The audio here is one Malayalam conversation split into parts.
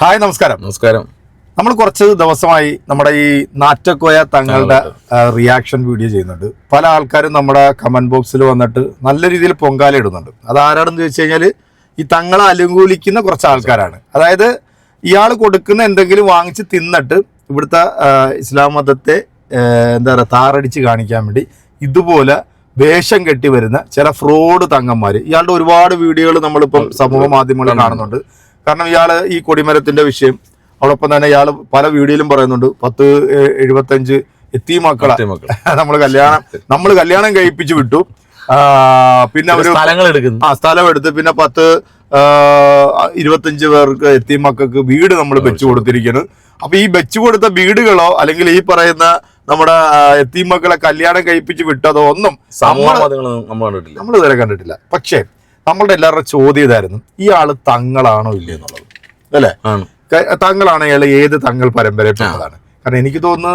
ഹായ് നമസ്കാരം. നമസ്കാരം. നമ്മൾ കുറച്ച് ദിവസമായി നമ്മുടെ ഈ നാറ്റക്കോയ തങ്ങളുടെ റിയാക്ഷൻ വീഡിയോ ചെയ്യുന്നുണ്ട്. പല ആൾക്കാരും നമ്മുടെ കമന്റ് ബോക്സിൽ വന്നിട്ട് നല്ല രീതിയിൽ പൊങ്കാല ഇടുന്നുണ്ട്. അത് ആരാണെന്ന് ചോദിച്ചു കഴിഞ്ഞാൽ ഈ തങ്ങളെ അനുകൂലിക്കുന്ന കുറച്ച് ആൾക്കാരാണ്. അതായത് ഇയാൾ കൊടുക്കുന്ന എന്തെങ്കിലും വാങ്ങിച്ച് തിന്നിട്ട് ഇവിടുത്തെ ഇസ്ലാം മതത്തെ എന്താ പറയുക താറടിച്ച് കാണിക്കാൻ വേണ്ടി ഇതുപോലെ വേഷം കെട്ടി വരുന്ന ചില ഫ്രോഡ് തങ്ങന്മാർ ഇയാളുടെ ഒരുപാട് വീഡിയോകൾ നമ്മളിപ്പം സമൂഹ മാധ്യമങ്ങളിൽ കാണുന്നുണ്ട്. കാരണം ഇയാൾ ഈ കൊടിമരത്തിന്റെ വിഷയം അതോടൊപ്പം തന്നെ ഇയാൾ പല വീഡിയോയിലും പറയുന്നുണ്ട് പത്ത് എഴുപത്തഞ്ച് എത്തി മക്കളെ. നമ്മൾ നമ്മൾ കല്യാണം നമ്മൾ കല്യാണം കഴിപ്പിച്ചു വിട്ടു. പിന്നെ അവർ സ്ഥലങ്ങൾ എടുക്കുന്നു. ആ സ്ഥലം എടുത്ത് പിന്നെ പത്ത് ഇരുപത്തഞ്ച് പേർക്ക് എത്തി മക്കൾക്ക് വീട് നമ്മൾ വെച്ചു കൊടുത്തിരിക്കുന്നു. അപ്പൊ ഈ വെച്ചു കൊടുത്ത വീടുകളോ അല്ലെങ്കിൽ ഈ പറയുന്ന നമ്മുടെ എത്തി മക്കളെ കല്യാണം കഴിപ്പിച്ച് വിട്ടതോ ഒന്നും നമ്മൾ ഇതുവരെ കണ്ടിട്ടില്ല. പക്ഷേ നമ്മളുടെ എല്ലാവരുടെ ചോദ്യം ഇതായിരുന്നു. ഈ ആൾ തങ്ങളാണോ ഇല്ല എന്നുള്ളത് അല്ലേ തങ്ങളാണ് അയാൾ ഏത് തങ്ങൾ പരമ്പരയിൽപ്പെട്ടതാണ്. കാരണം എനിക്ക് തോന്നുന്നു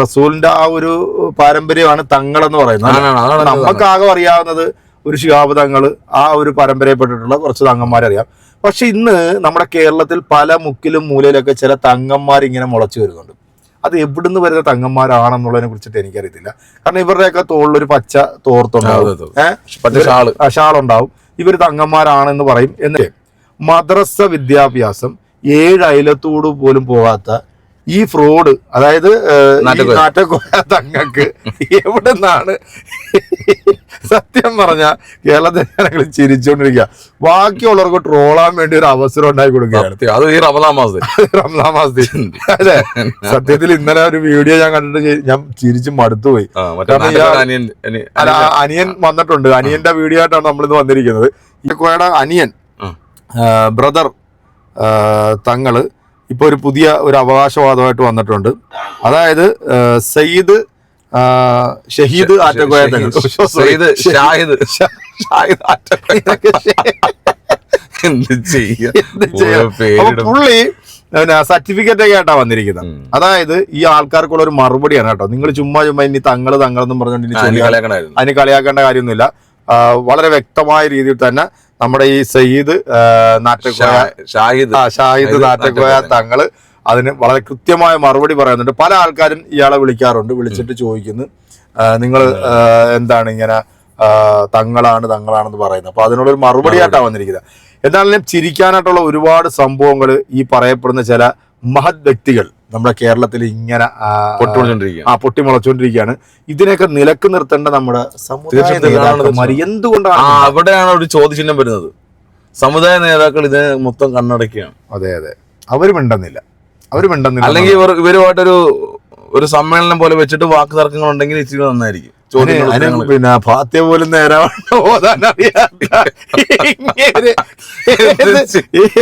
റസൂലിന്റെ ആ ഒരു പാരമ്പര്യമാണ് തങ്ങൾ എന്ന് പറയുന്നത് നമുക്കാകെ അറിയാവുന്നത് ഒരു ശിഹാബ് തങ്ങൾ ആ ഒരു പരമ്പരയിൽപ്പെട്ടിട്ടുള്ള കുറച്ച് തങ്ങന്മാരെ അറിയാം പക്ഷെ ഇന്ന് നമ്മുടെ കേരളത്തിൽ പല മുക്കിലും മൂലയിലൊക്കെ ചില തങ്ങന്മാർ ഇങ്ങനെ മുളച്ചു വരുന്നുണ്ട്. അത് എവിടുന്ന് വരുന്ന തങ്ങന്മാരാണെന്നുള്ളതിനെ കുറിച്ചിട്ട് എനിക്കറിയത്തില്ല. കാരണം ഇവരുടെയൊക്കെ തോളിലൊരു പച്ച തോർത്തുണ്ടാവും. ഏഹ് ഷാളുണ്ടാവും. ഇവർ തങ്ങന്മാരാണെന്ന് പറയും. എന്നിട്ട് മദ്രസ വിദ്യാഭ്യാസം ഏഴ് അയലത്തോട് പോലും പോകാത്ത ഈ ഫ്രോഡ് അതായത് നാട്ടക്കോയ തങ്ങക്ക് എവിടെ നിന്നാണ് സത്യം പറഞ്ഞ കേരളത്തിൽ ജനങ്ങൾ ചിരിച്ചോണ്ടിരിക്കുക ബാക്കിയുള്ളവർക്ക് ട്രോളാൻ വേണ്ടി ഒരു അവസരം ഉണ്ടായി കൊടുക്കുകയാണ്. സത്യം. അത് ഈ റമദാ മാസത്തിൽ. റമദാ മാസത്തിൽ. അല്ലെ സത്യത്തിൽ ഇന്നലെ ഒരു വീഡിയോ ഞാൻ കണ്ടിട്ട് ഞാൻ ചിരിച്ച് മടുത്തുപോയി. അല്ല അനിയൻ വന്നിട്ടുണ്ട്. അനിയന്റെ വീഡിയോ ആയിട്ടാണ് നമ്മളിന്ന് വന്നിരിക്കുന്നത്. ഈ കോയുടെ അനിയൻ ബ്രദർ തങ്ങൾ ഇപ്പൊ ഒരു പുതിയ ഒരു അവകാശവാദമായിട്ട് വന്നിട്ടുണ്ട്. അതായത് സയ്യിദ് ഷഹീദ് ആറ്റക്കോയ തങ്ങൾ സയ്യിദ് ഷാഹിദ് ഷാഹിദ്. ആറ്റക്കോയ. എന്ത് ചെയ്യാ. അപ്പൊ പുള്ളി സർട്ടിഫിക്കറ്റ് ഒക്കെ ആയിട്ടാ വന്നിരിക്കുന്നത്. അതായത് ഈ ആൾക്കാർക്കുള്ള ഒരു മറുപടിയാണ് കേട്ടോ. നിങ്ങൾ ചുമ്മാ ചുമ്മാ ഇനി തങ്ങൾ തങ്ങളെന്നും പറഞ്ഞുകൊണ്ട് ഇനി അതിന് കളിയാക്കേണ്ട കാര്യമൊന്നുമില്ല. വളരെ വ്യക്തമായ രീതിയിൽ തന്നെ നമ്മുടെ ഈ സയ്യിദ് നാട്ടക്കോയ ഷാഹിദ്. ആ ഷാഹിദ് നാട്ടക്കോയ. തങ്ങൾ അതിന് വളരെ കൃത്യമായ മറുപടി പറയുന്നുണ്ട്. പല ആൾക്കാരും ഇയാളെ വിളിക്കാറുണ്ട് വിളിച്ചിട്ട് ചോദിക്കുന്നു. നിങ്ങൾ എന്താണ് ഇങ്ങനെ തങ്ങളാണ് തങ്ങളാണെന്ന് പറയുന്നത്. അപ്പൊ അതിനുള്ളൊരു മറുപടിയായിട്ടാണ് വന്നിരിക്കുന്നത്. എന്നാലും ചിരിക്കാനായിട്ടുള്ള ഒരുപാട് സംഭവങ്ങൾ ഈ പറയപ്പെടുന്ന ചില മഹത് വ്യക്തികൾ നമ്മുടെ കേരളത്തിൽ ഇങ്ങനെ ആ, പൊട്ടി മുളച്ചുകൊണ്ടിരിക്കുകയാണ് ഇതിനെയൊക്കെ നിലയ്ക്ക് നിർത്തേണ്ട നമ്മുടെ സമുദായ എന്തുകൊണ്ടാണ് അവിടെയാണ് ഒരു ചോദ്യചിഹ്നം വരുന്നത്. സമുദായ നേതാക്കൾ ഇതിനെ മൊത്തം കണ്ണടക്കുകയാണ് അതെ അതെ. അവർ മിണ്ടുന്നില്ല. അവർ മിണ്ടുന്നില്ല അല്ലെങ്കിൽ ഇവർ ഇവരുമായിട്ടൊരു ഒരു സമ്മേളനം പോലെ വെച്ചിട്ട് വാക്ക് തർക്കങ്ങൾ ഉണ്ടെങ്കിൽ ഇച്ചിരി നന്നായിരിക്കും. പിന്നെ ഭാത്യ പോലും നേരെ ഓതാൻ അറിയാത്ത ഇങ്ങേര്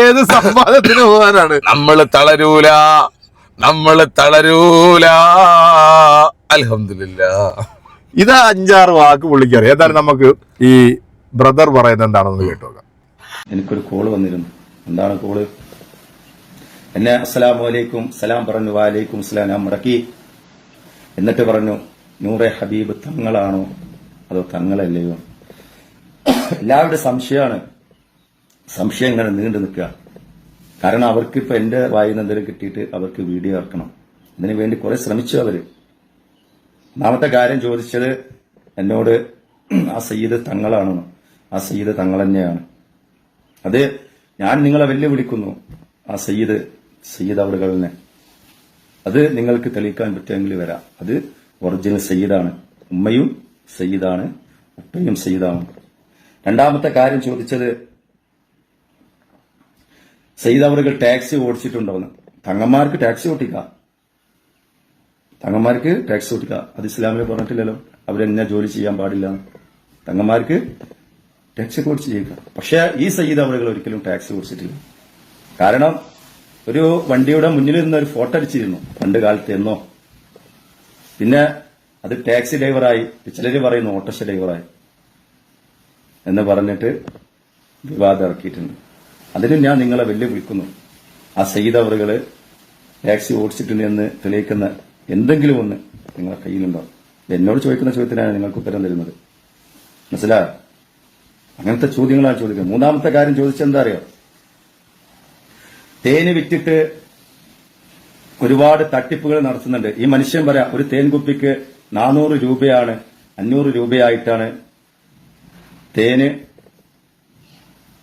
ഏത് സംവാദത്തിന് പോകാനാണ്? നമ്മൾ തളരൂല. നമ്മൾ തളരൂല. അലഹമില്ല ഇത് അഞ്ചാറ് വാക്ക് പുള്ളിക്കറിയാം. ഏതായാലും നമുക്ക് ഈ ബ്രദർ പറയുന്നത് എന്താണെന്ന് കേട്ടോക്കാം. എനിക്കൊരു കോൾ വന്നിരുന്നു. എന്താണ് കോൾ? എന്നെ അസ്സലാമു വലൈക്കും സലാം പറഞ്ഞു. വാലൈക്കും സലാം. ഞാൻ മുടക്കി. എന്നിട്ട് പറഞ്ഞു നൂറെ ഹബീബ് തങ്ങളാണോ? അതോ തങ്ങളല്ലയോ? എല്ലാവരുടെ സംശയമാണ്. സംശയം ഇങ്ങനെ നീണ്ടു നിൽക്കുക. കാരണം അവർക്ക് ഇപ്പൊ എന്റെ വായിൽ കിട്ടിയിട്ട് അവർക്ക് വീഡിയോ ഇറക്കണം. ഇതിനു വേണ്ടി കുറെ ശ്രമിച്ചു അവർ. ഒന്നാമത്തെ കാര്യം ചോദിച്ചത് എന്നോട് ആ സയ്യിദ് തങ്ങളാണെന്ന് ആ സയ്യിദ് തങ്ങൾ തന്നെയാണ്. അത് ഞാൻ നിങ്ങളെ വെല്ലുവിളിക്കുന്നു. ആ സയ്യിദ് സയ്യിദ് അവറുകളിനെ അത് നിങ്ങൾക്ക് തെളിയിക്കാൻ പറ്റുമെങ്കിൽ വരാം. അത് ഒറിജിനൽ സയ്യിദാണ്. ഉമ്മയും സയ്യിദാണ് ഉപ്പയും സയ്യിദാണ്. രണ്ടാമത്തെ കാര്യം ചോദിച്ചത് സയ്യിദ് അവർക്ക് ടാക്സി ഓടിച്ചിട്ടുണ്ടോന്ന് തങ്ങന്മാർക്ക് ടാക്സി ഓട്ടിക്കാം. തങ്ങന്മാർക്ക് ടാക്സി ഓട്ടിക്കാം. അത് ഇസ്ലാമിൽ പറഞ്ഞിട്ടില്ലല്ലോ. അവരെന്നെ ജോലി ചെയ്യാൻ പാടില്ല. തങ്ങന്മാർക്ക് ടാക്സി ഓടിച്ച് ചെയ്യുക പക്ഷെ ഈ സയ്യിദ് അവറുകൾ ഒരിക്കലും ടാക്സി ഓടിച്ചിട്ടില്ല. കാരണം ഒരു വണ്ടിയുടെ മുന്നിൽ നിന്ന് ഒരു ഫോട്ടോ അടിച്ചിരുന്നു. പണ്ട് കാലത്ത് എന്നോ. പിന്നെ അത് ടാക്സി ഡ്രൈവറായി. ചിലർ പറയുന്നു ഓട്ടോറിക്ഷ ഡ്രൈവറായി. എന്ന് പറഞ്ഞിട്ട് വിവാദം ഇറക്കിയിട്ടുണ്ട്. അതിന് ഞാൻ നിങ്ങളെ വെല്ലുവിളിക്കുന്നു. ആ സയ്യിദ് ടാക്സി ഓടിച്ചിട്ടുണ്ട് എന്ന് തെളിയിക്കുന്ന എന്തെങ്കിലും ഒന്ന് നിങ്ങളുടെ കയ്യിലുണ്ടോ? എന്നോട് ചോദിക്കുന്ന ചോദ്യത്തിനാണ് നിങ്ങൾക്ക് ഉത്തരം തരുന്നത്. മനസ്സിലായോ? അങ്ങനത്തെ ചോദ്യങ്ങളാണ് ചോദിക്കുന്നത്. മൂന്നാമത്തെ കാര്യം ചോദിച്ചെന്താ അറിയോ? തേന് വിറ്റിട്ട് ഒരുപാട് തട്ടിപ്പുകൾ നടത്തുന്നുണ്ട്. ഈ മനുഷ്യൻ പറയാം ഒരു തേൻകുപ്പിക്ക് നാനൂറ് രൂപയാണ് അഞ്ഞൂറ് രൂപയായിട്ടാണ് തേന്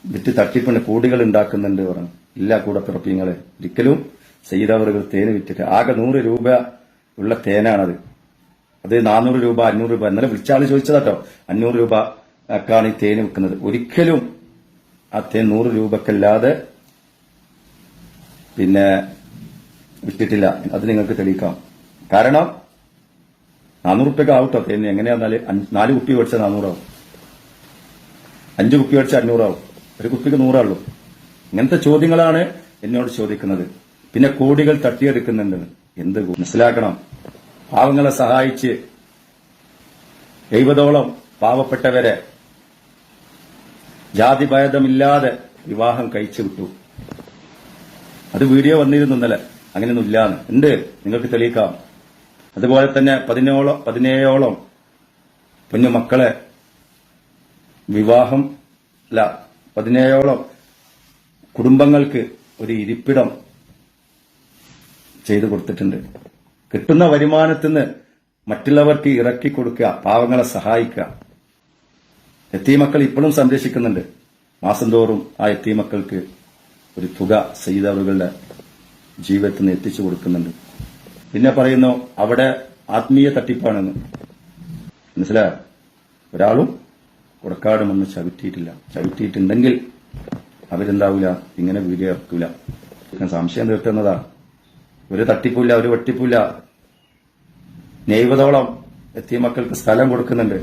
വിറ്റ് തട്ടിപ്പിന് കൂടികൾ ഉണ്ടാക്കുന്നുണ്ട് പറഞ്ഞു. ഇല്ല കൂടെ പിറപ്പിങ്ങളെ ഒരിക്കലും ചെയ്തവറുകൾ തേന് വിറ്റിട്ട് ആകെ നൂറ് രൂപ ഉള്ള തേനാണത്. അത് നാനൂറ് രൂപ അഞ്ഞൂറ് രൂപ. ഇന്നലെ വിളിച്ചാൾ ചോദിച്ചതാട്ടോ അഞ്ഞൂറ് രൂപ ഒക്കെയാണ് ഈ തേന് വിൽക്കുന്നത്. ഒരിക്കലും ആ തേൻ നൂറ് രൂപക്കല്ലാതെ പിന്നെ വിറ്റിട്ടില്ല. അത് നിങ്ങൾക്ക് തെളിയിക്കാം. കാരണം നാനൂറ് റുപ്യൊക്കെ ആവട്ടോ തേന്? എങ്ങനെയാന്നാൽ നാല് കുപ്പി മേടിച്ചാൽ നാനൂറാവും. അഞ്ച് കുപ്പി മേടിച്ചാൽ അഞ്ഞൂറാവും. ഒരു കുപ്പിക്ക് നൂറാളു ഇങ്ങനത്തെ ചോദ്യങ്ങളാണ് എന്നോട് ചോദിക്കുന്നത്. പിന്നെ കോടികൾ തട്ടിയെടുക്കുന്നുണ്ട്. എന്ത് മനസ്സിലാക്കണം. പാവങ്ങളെ സഹായിച്ച് എഴുപതോളം പാവപ്പെട്ടവരെ ജാതിഭേദമില്ലാതെ വിവാഹം കഴിച്ചു വിട്ടു. അത് വീഡിയോ വന്നിരുന്നു ഇന്നലെ. അങ്ങനെയൊന്നും ഇല്ലാന്ന് നിങ്ങൾക്ക് തെളിയിക്കാം. അതുപോലെ തന്നെ പതിനോളം പതിനേഴോളം പൊന്നു മക്കളെ വിവാഹം അല്ല പതിനേഴോളം കുടുംബങ്ങൾക്ക് ഒരു ഇരിപ്പിടം ചെയ്തു കൊടുത്തിട്ടുണ്ട്. കിട്ടുന്ന വരുമാനത്തിൽ നിന്ന് മറ്റുള്ളവർക്ക് ഇറക്കി കൊടുക്കുക പാവങ്ങളെ സഹായിക്കുക. എത്തീമക്കൾ ഇപ്പോഴും സംരക്ഷിക്കുന്നുണ്ട്. മാസം തോറും ആ എത്തീമക്കൾക്ക് ഒരു തുക സയ്യിദവറുകളുടെ ജീവിതത്തിൽ നിന്ന് എത്തിച്ചു കൊടുക്കുന്നുണ്ട്. പിന്നെ പറയുന്നു അവിടെ ആത്മീയ തട്ടിപ്പാണെന്ന്. മനസ്സിലായോ? ഒരാളും ഉടക്കാടുമൊന്നും ചവിട്ടിയിട്ടില്ല. ചവിട്ടിയിട്ടുണ്ടെങ്കിൽ അവരെന്താവില്ല ഇങ്ങനെ വീഡിയോ ഇറക്കൂല. ഞാൻ സംശയം തീർത്തുന്നതാ. ഒരു തട്ടിപ്പില്ല ഒരു വെട്ടിപ്പില്ല നെയ്വതോളം എത്തിയ മക്കൾക്ക് സ്ഥലം കൊടുക്കുന്നുണ്ട്.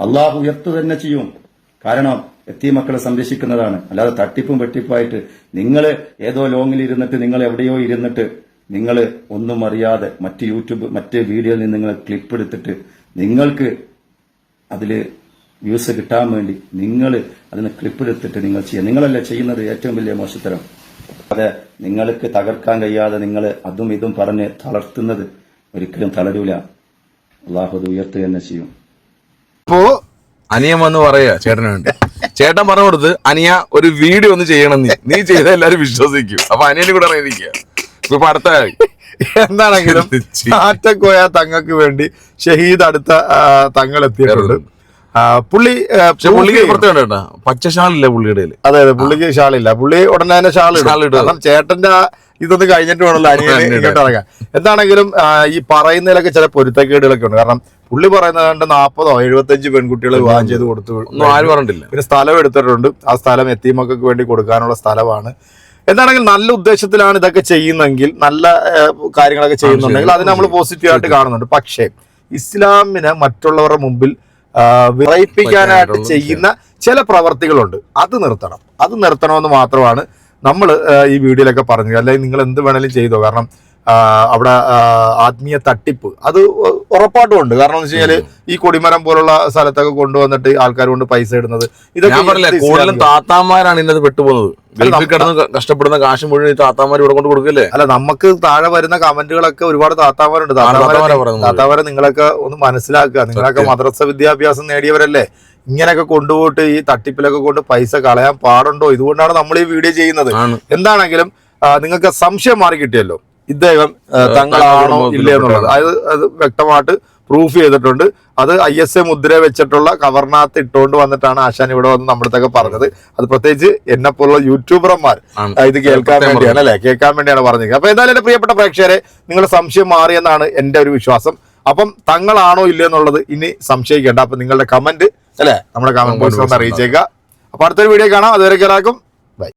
അള്ളാഹു ഉയർത്തു തന്നെ ചെയ്യും. കാരണം എത്തിയ മക്കളെ സംരക്ഷിക്കുന്നതാണ്. അല്ലാതെ തട്ടിപ്പും വെട്ടിപ്പുമായിട്ട് നിങ്ങൾ ഏതോ ലോങ്ങിൽ ഇരുന്നിട്ട് നിങ്ങൾ എവിടെയോ ഇരുന്നിട്ട് നിങ്ങൾ ഒന്നും അറിയാതെ മറ്റ് യൂട്യൂബ് മറ്റ് വീഡിയോയിൽ നിന്ന് നിങ്ങൾ ക്ലിപ്പ് എടുത്തിട്ട് നിങ്ങൾക്ക് അതിൽ വ്യൂസ് കിട്ടാൻ വേണ്ടി നിങ്ങൾ അതിന് ക്ലിപ്പ് എടുത്തിട്ട് നിങ്ങൾ ചെയ്യുക. നിങ്ങളല്ലേ ചെയ്യുന്നത് ഏറ്റവും വലിയ മോശത്തരം. അതെ നിങ്ങൾക്ക് തകർക്കാൻ കഴിയാതെ നിങ്ങൾ അതും ഇതും പറഞ്ഞ് തളർത്തുന്നത് ഒരിക്കലും തളരൂല. അള്ളാഹു അത് തന്നെ ചെയ്യും. അപ്പോ അനിയൻ വന്ന് പറയാ ചേട്ടന് വേണ്ടി. ചേട്ടൻ പറഞ്ഞു കൊടുത്ത് അനിയ ഒരു വീഡിയോ ഒന്ന് ചെയ്യണം നീ. നീ ചെയ്ത എല്ലാരും വിശ്വസിക്കും. അപ്പൊ അനിയനും കൂടെ അറിയിരിക്കുക ഇപ്പൊ അടുത്ത എന്താണെങ്കിലും ആറ്റക്കോയ തങ്ങൾക്ക് വേണ്ടി ഷഹീദ് അടുത്ത തങ്ങൾ എത്തിയിട്ടുണ്ട്. പുള്ളി പുള്ളിക്ക് proof പ്രത്യേകം കേട്ടോ പച്ചശാലില്ല പുള്ളിയുടെ. അതെ അതെ പുള്ളിക്ക് ഷാളില്ല. പുള്ളി ഉടനെ തന്നെ ഇടും. കാരണം ചേട്ടന്റെ ഇതൊന്ന് കഴിഞ്ഞിട്ട് വേണമല്ലോ അനിയന് അനിയന് ഇങ്ങോട്ട് ഇറങ്ങാൻ. എന്താണെങ്കിലും ഈ പറയുന്നതിലൊക്കെ ചില പൊരുത്തക്കേടുകളൊക്കെ ഉണ്ട്. കാരണം പുള്ളി പറയുന്നത് കണ്ട് നാൽപ്പതോ എഴുപത്തഞ്ച് പെൺകുട്ടികൾ വിവാഹം ചെയ്ത് കൊടുത്തു. ഒന്നും ആരും പറഞ്ഞിട്ടില്ല. പിന്നെ സ്ഥലം എടുത്തിട്ടുണ്ട്. ആ സ്ഥലം എത്തിമക്കൾക്ക് വേണ്ടി കൊടുക്കാനുള്ള സ്ഥലമാണ്. എന്താണെങ്കിൽ നല്ല ഉദ്ദേശത്തിലാണ് ഇതൊക്കെ ചെയ്യുന്നെങ്കിൽ നല്ല കാര്യങ്ങളൊക്കെ ചെയ്യുന്നുണ്ടെങ്കിൽ അതിന് നമ്മൾ പോസിറ്റീവായിട്ട് കാണുന്നുണ്ട്. പക്ഷേ ഇസ്ലാമിനെ മറ്റുള്ളവരുടെ മുമ്പിൽ വിറയിപ്പിക്കാനായിട്ട് ചെയ്യുന്ന ചില പ്രവർത്തികളുണ്ട്. അത് നിർത്തണം. അത് നിർത്തണമെന്ന് മാത്രമാണ് നമ്മൾ ഈ വീഡിയോയിലൊക്കെ പറഞ്ഞത്. അല്ലെങ്കിൽ നിങ്ങൾ എന്ത് വേണേലും ചെയ്തോ. കാരണം അവിടെ ആത്മീയ തട്ടിപ്പ്. അത് ഉറപ്പായിട്ടും ഉണ്ട് കാരണം എന്ന് വെച്ച് കഴിഞ്ഞാൽ ഈ കൊടിമരം പോലുള്ള സ്ഥലത്തൊക്കെ കൊണ്ടുവന്നിട്ട് ആൾക്കാർ കൊണ്ട് പൈസ ഇടുന്നത് ഇതൊക്കെ കൂടുതലും താത്താമാരാണ് ഇന്നത് പെട്ടുപോകുന്നത്. കിടന്ന് കഷ്ടപ്പെടുന്ന കാശ് മുഴുവൻ താത്താമാർ ഇവിടെ കൊണ്ട് കൊടുക്കില്ലേ? അല്ല നമുക്ക് താഴെ വരുന്ന കമന്റുകളൊക്കെ ഒരുപാട് താത്താമാരുണ്ട് താത്താമാരാ നിങ്ങളൊക്കെ ഒന്ന് മനസ്സിലാക്കുക. നിങ്ങളൊക്കെ. മദ്രസ വിദ്യാഭ്യാസം നേടിയവരല്ലേ? ഇങ്ങനെയൊക്കെ കൊണ്ടുപോയിട്ട് ഈ തട്ടിപ്പിലൊക്കെ കൊണ്ട് പൈസ കളയാൻ പാടുണ്ടോ? ഇതുകൊണ്ടാണ് നമ്മൾ ഈ വീഡിയോ ചെയ്യുന്നത്. എന്താണെങ്കിലും നിങ്ങൾക്ക് സംശയം മാറി കിട്ടിയല്ലോ. ഇദ്ദേഹം തങ്ങളാണോ ഇല്ല എന്നുള്ളത്. അതായത് അത് വ്യക്തമായിട്ട് പ്രൂഫ് ചെയ്തിട്ടുണ്ട്. അത് ഐ എസ് എ മുദ്ര വെച്ചിട്ടുള്ള കവർണാത്ത് ഇട്ടുകൊണ്ട് വന്നിട്ടാണ് ആശാൻ ഇവിടെ വന്ന് നമ്മുടെ പറഞ്ഞത്. അത് പ്രത്യേകിച്ച് എന്നെ പോലുള്ള യൂട്യൂബർമാർ. ഇത് കേൾക്കാൻ വേണ്ടിയാണ് അല്ലെ? കേൾക്കാൻ വേണ്ടിയാണ് പറഞ്ഞത്. അപ്പൊ എന്തായാലും എന്റെ പ്രിയപ്പെട്ട പ്രേക്ഷകരെ നിങ്ങളുടെ സംശയം മാറിയെന്നാണ് എന്റെ ഒരു വിശ്വാസം. അപ്പം തങ്ങളാണോ ഇല്ലേ എന്നുള്ളത് ഇനി സംശയിക്കേണ്ട. അപ്പൊ നിങ്ങളുടെ കമന്റ് അല്ലെ? നമ്മുടെ കമന്റ് ബോക്സിൽ ഒന്ന് അറിയിച്ചേക്കുക അപ്പൊ അടുത്തൊരു വീഡിയോ കാണാം. അതുവരെ കേറാക്കും